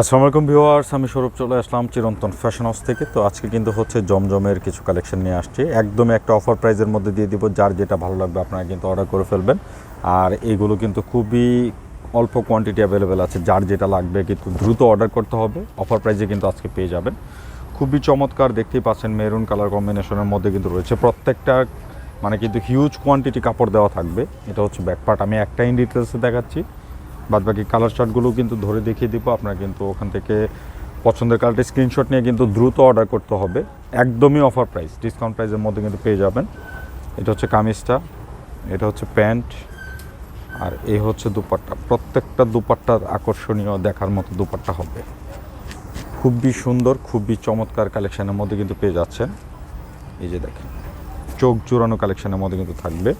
আসসালামু আলাইকুম ভিউয়ার্স, আমি সৌরভ চলে আসলাম চিরন্তন ফ্যাশন হাউস থেকে। তো আজকে কিন্তু হচ্ছে জমজমের কিছু কালেকশন নিয়ে আসছি। একদমই একটা অফার প্রাইজের মধ্যে দিয়ে দিব, যার যেটা ভালো লাগবে আপনারা কিন্তু অর্ডার করে ফেলবেন। আর এইগুলো কিন্তু খুবই অল্প কোয়ান্টিটি অ্যাভেলেবেল আছে, যার যেটা লাগবে কিন্তু দ্রুত অর্ডার করতে হবে। অফার প্রাইজে কিন্তু আজকে পেয়ে যাবেন। খুবই চমৎকার, দেখতেই পাচ্ছেন মেরুন কালার কম্বিনেশনের মধ্যে কিন্তু রয়েছে। প্রত্যেকটা মানে কিন্তু হিউজ কোয়ান্টিটি কাপড় দেওয়া থাকবে। এটা হচ্ছে ব্যাকপার্ট আমি একটাই ডিটেলসে দেখাচ্ছি। বাদ বাকি কালার চার্টগুলো কিন্তু ধরে দেখিয়ে দিব। আপনারা কিন্তু ওখান থেকে পছন্দের কালারটি স্ক্রিনশট নিয়ে কিন্তু দ্রুত অর্ডার করতে হবে। একদমই অফার প্রাইস ডিসকাউন্ট প্রাইসের মধ্যে কিন্তু পেয়ে যাবেন। এটা হচ্ছে কামিজটা, এটা হচ্ছে প্যান্ট, আর এই হচ্ছে দুপাট্টা। প্রত্যেকটা দুপাট্টা আকর্ষণীয় দেখার মতো দুপাট্টা হবে। খুবই সুন্দর, খুবই চমৎকার কালেকশানের মধ্যে কিন্তু পেয়ে যাচ্ছেন। এই যে দেখেন, চোখ জোড়ানো কালেকশনের মধ্যে কিন্তু থাকবে।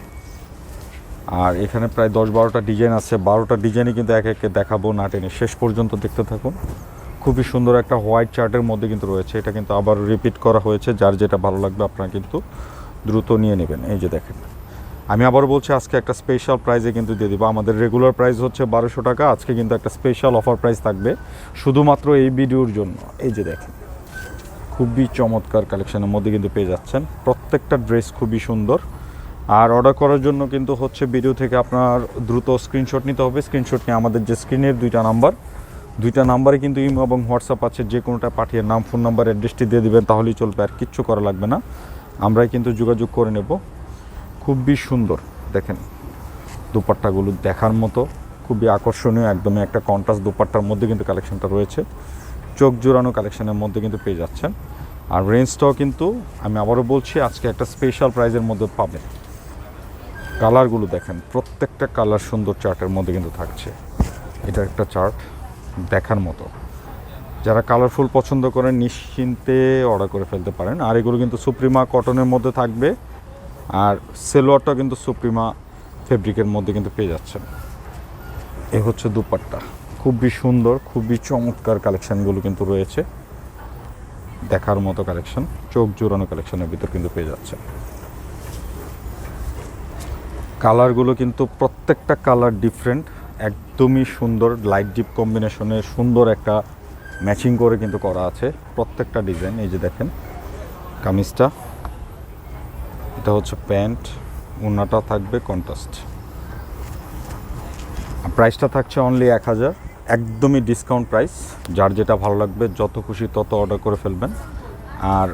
আর এখানে প্রায় দশ বারোটা ডিজাইন আছে। বারোটা ডিজাইনই কিন্তু এক একে দেখাবো না টেনে। শেষ পর্যন্ত দেখতে থাকুন। খুবই সুন্দর একটা হোয়াইট চার্টের মধ্যে কিন্তু রয়েছে। এটা কিন্তু আবার রিপিট করা হয়েছে। যার যেটা ভালো লাগবে আপনারা কিন্তু দ্রুত নিয়ে নেবেন। এই যে দেখেন। আমি আবার বলছি, আজকে একটা স্পেশাল প্রাইজে কিন্তু দিয়ে দিব। আমাদের রেগুলার প্রাইস হচ্ছে বারোশো টাকা। আজকে কিন্তু একটা স্পেশাল অফার প্রাইস থাকবে শুধুমাত্র এই ভিডিওর জন্য। এই যে দেখেন। খুবই চমৎকার কালেকশনের মধ্যে কিন্তু পেয়ে যাচ্ছেন। প্রত্যেকটা ড্রেস খুবই সুন্দর। আর অর্ডার করার জন্য কিন্তু হচ্ছে ভিডিও থেকে আপনার দ্রুত স্ক্রিনশট নিতে হবে। স্ক্রিনশট নিয়ে আমাদের যে স্ক্রিনের দুইটা নাম্বার দুইটা নাম্বারে কিন্তু ইমো এবং হোয়াটসঅ্যাপ আছে, যে কোনোটা পাঠিয়ে নাম ফোন নাম্বার অ্যাড্রেসটি দিয়ে দেবেন, তাহলেই চলবে আর কিচ্ছু করা লাগবে না। আমরাই কিন্তু যোগাযোগ করে নেব। খুবই সুন্দর, দেখেন। দুপাট্টাগুলো দেখার মতো, খুবই আকর্ষণীয়, একদমই একটা কন্ট্রাস্ট দুপাট্টার মধ্যে কিন্তু কালেকশনটা রয়েছে। চোখ জোড়ানো কালেকশনের মধ্যে কিন্তু পেয়ে যাচ্ছেন। আর রেঞ্জটাও কিন্তু, আমি আবারও বলছি, আজকে একটা স্পেশাল প্রাইজের মধ্যে পাবেন। কালারগুলো দেখেন, প্রত্যেকটা কালার সুন্দর চার্টের মধ্যে কিন্তু থাকছে। এটা একটা চার্ট দেখার মতো। যারা কালারফুল পছন্দ করেন নিশ্চিন্তে অর্ডার করে ফেলতে পারেন। আর এগুলো কিন্তু সুপ্রিমা কটনের মধ্যে থাকবে। আর সেলোয়ারটাও কিন্তু সুপ্রিমা ফেব্রিকের মধ্যে কিন্তু পেয়ে যাচ্ছেন। এ হচ্ছে দুপাট্টা। খুবই সুন্দর, খুবই চমৎকার কালেকশানগুলো কিন্তু রয়েছে। দেখার মতো কালেকশন, চোখ জোড়ানো কালেকশনের ভিতর কিন্তু পেয়ে যাচ্ছে কালারগুলো কিন্তু প্রত্যেকটা কালার ডিফারেন্ট একদমই সুন্দর লাইট ডিপ কম্বিনেশনে সুন্দর একটা ম্যাচিং করে কিন্তু করা আছে প্রত্যেকটা ডিজাইন এই যে দেখেন কামিজটা। এটা হচ্ছে প্যান্ট উন্নাটা থাকবে কন্ট্রাস্ট প্রাইসটা থাকছে অনলি এক হাজার, একদমই ডিসকাউন্ট প্রাইস যার যেটা ভালো লাগবে, যত খুশি তত অর্ডার করে ফেলবেন। আর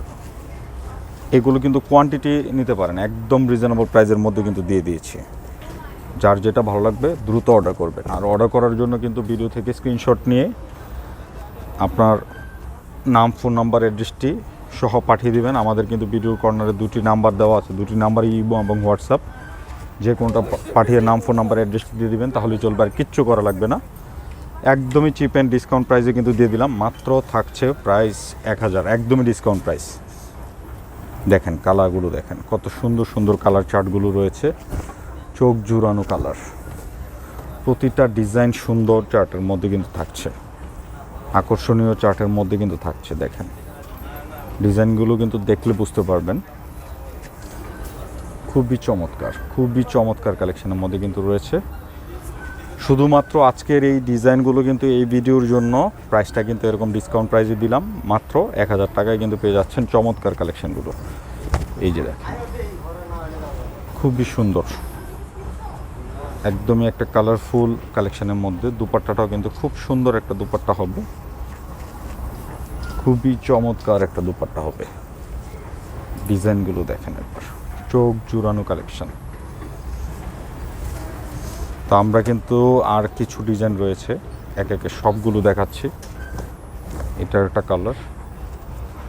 এগুলো কিন্তু কোয়ান্টিটি নিতে পারেন। একদম রিজনেবল প্রাইসের মধ্যে কিন্তু দিয়ে দিয়েছি। যার যেটা ভালো লাগবে, দ্রুত অর্ডার করবেন। আর অর্ডার করার জন্য কিন্তু ভিডিও থেকে স্ক্রিনশট নিয়ে আপনার নাম ফোন নাম্বার অ্যাড্রেসটি সহ পাঠিয়ে দিবেন। আমাদের কিন্তু ভিডিও কর্নারে দুটি নাম্বার দেওয়া আছে। দুটি নাম্বার ইবো এবং হোয়াটসঅ্যাপ। যে কোনটা পাঠিয়ে নাম ফোন নাম্বার অ্যাড্রেসটি দিয়ে দিবেন, তাহলে চলবে আর কিচ্ছু করা লাগবে না। একদমই চিপ অ্যান্ড ডিসকাউন্ট প্রাইসে কিন্তু দিয়ে দিলাম। মাত্র থাকছে প্রাইস এক হাজার। একদমই ডিসকাউন্ট প্রাইস দেখেন কালারগুলো দেখেন, কত সুন্দর সুন্দর কালার চার্টগুলো রয়েছে, চোখ জুড়ানো কালার। প্রতিটা ডিজাইন সুন্দর চার্টের মধ্যে কিন্তু থাকছে, আকর্ষণীয় চার্টের মধ্যে কিন্তু থাকছে, দেখেন। ডিজাইনগুলো কিন্তু দেখলে বুঝতে পারবেন। খুবই চমৎকার খুবই চমৎকার কালেকশনের মধ্যে কিন্তু রয়েছে। শুধুমাত্র আজকের এই ডিজাইনগুলো কিন্তু এই ভিডিওর জন্য প্রাইসটা কিন্তু এরকম ডিসকাউন্ট প্রাইসে দিলাম। মাত্র এক হাজার টাকায় কিন্তু পেয়ে যাচ্ছেন চমৎকার কালেকশানগুলো এই যে দেখেন, খুবই সুন্দর। একদমই একটা কালারফুল কালেকশানের মধ্যে। দুপাট্টাটাও কিন্তু খুব সুন্দর একটা দুপাট্টা হবে। খুবই চমৎকার একটা দুপাট্টা হবে। ডিজাইনগুলো দেখেন একবার। চোখ জুড়ানো কালেকশন তো আমরা কিন্তু আর কিছু ডিজাইন রয়েছে। এক একে সবগুলো দেখাচ্ছি। এটার একটা কালার।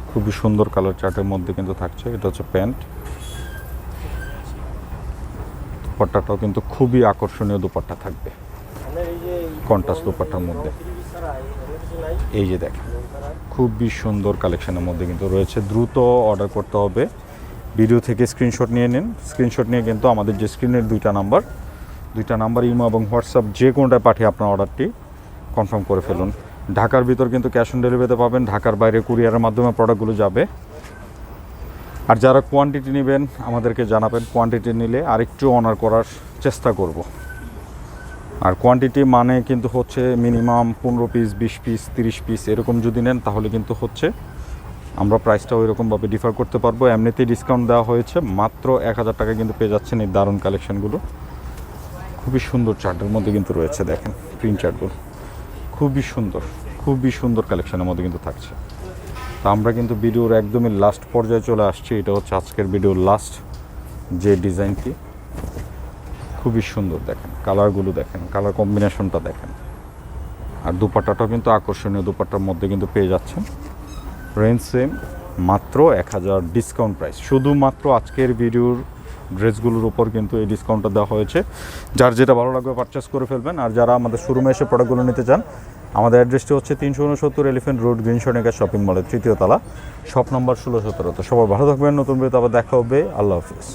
খুবই সুন্দর কালার চার্টের মধ্যে কিন্তু থাকছে। এটা হচ্ছে প্যান্ট। দুপাট্টাটাও কিন্তু খুবই আকর্ষণীয় দুপাট্টা থাকবে। কন্ট্রাস্ট দুপাট্টার মধ্যে। এই যে দেখেন, খুবই সুন্দর কালেকশনের মধ্যে কিন্তু রয়েছে। দ্রুত অর্ডার করতে হবে। ভিডিও থেকে স্ক্রিনশট নিয়ে নিন। স্ক্রিনশট নিয়ে কিন্তু আমাদের যে স্ক্রিনের দুইটা নাম্বার দুইটা নাম্বার ইমো এবং হোয়াটসঅ্যাপ যে কোনোটায় পাঠিয়ে আপনার অর্ডারটি কনফার্ম করে ফেলুন। ঢাকার ভিতর কিন্তু ক্যাশ অন ডেলিভারিতে পাবেন, ঢাকার বাইরে কুরিয়ারের মাধ্যমে প্রোডাক্টগুলো যাবে। আর যারা কোয়ান্টিটি নেবেন, আমাদেরকে জানাবেন কোয়ান্টিটি নিলে আরেকটু অনার করার চেষ্টা করব। আর কোয়ান্টিটি মানে কিন্তু হচ্ছে মিনিমাম পনেরো পিস বিশ পিস তিরিশ পিস এরকম যদি নেন, তাহলে কিন্তু হচ্ছে আমরা প্রাইসটা ওই রকমভাবে ডিফার করতে পারব। এমনিতেই ডিসকাউন্ট দেওয়া হয়েছে, মাত্র এক হাজার টাকা কিন্তু পেয়ে যাচ্ছেন এই দারুণ কালেকশনগুলো খুবই সুন্দর চার্টের মধ্যে কিন্তু রয়েছে, দেখেন, প্রিন্ট চার্টগুলো। খুবই সুন্দর খুবই সুন্দর কালেকশনের মধ্যে কিন্তু থাকছে। তো আমরা কিন্তু ভিডিওর একদমই লাস্ট পর্যায়ে চলে আসছি, এটা হচ্ছে আজকের ভিডিওর লাস্ট যে ডিজাইনটি। খুবই সুন্দর, দেখেন কালারগুলো দেখেন কালার কম্বিনেশনটা দেখেন। আর দুপাট্টাটাও কিন্তু আকর্ষণীয়, দুপাট্টার মধ্যে কিন্তু পেয়ে যাচ্ছেন। রেঞ্জ সেম মাত্র এক হাজার ডিসকাউন্ট প্রাইস শুধুমাত্র আজকের ভিডিওর ড্রেসগুলোর উপর কিন্তু এই ডিসকাউন্টটা দেওয়া হয়েছে। যার যেটা ভালো লাগবে পারচেস করে ফেলবেন। আর যারা আমাদের শোরুমে এসে প্রোডাক্টগুলো নিতে চান, আমাদের অ্যাড্রেসটি হচ্ছে তিনশো উনসত্তর এলিফেন্ট রোড গ্রিন সনিকা শপিং মলের তৃতীয় তলা শপ নম্বর ষোলো সতেরো। তো সবাই ভালো থাকবেন, নতুন ভিডিওতে আবার দেখা হবে। আল্লাহ হাফিজ।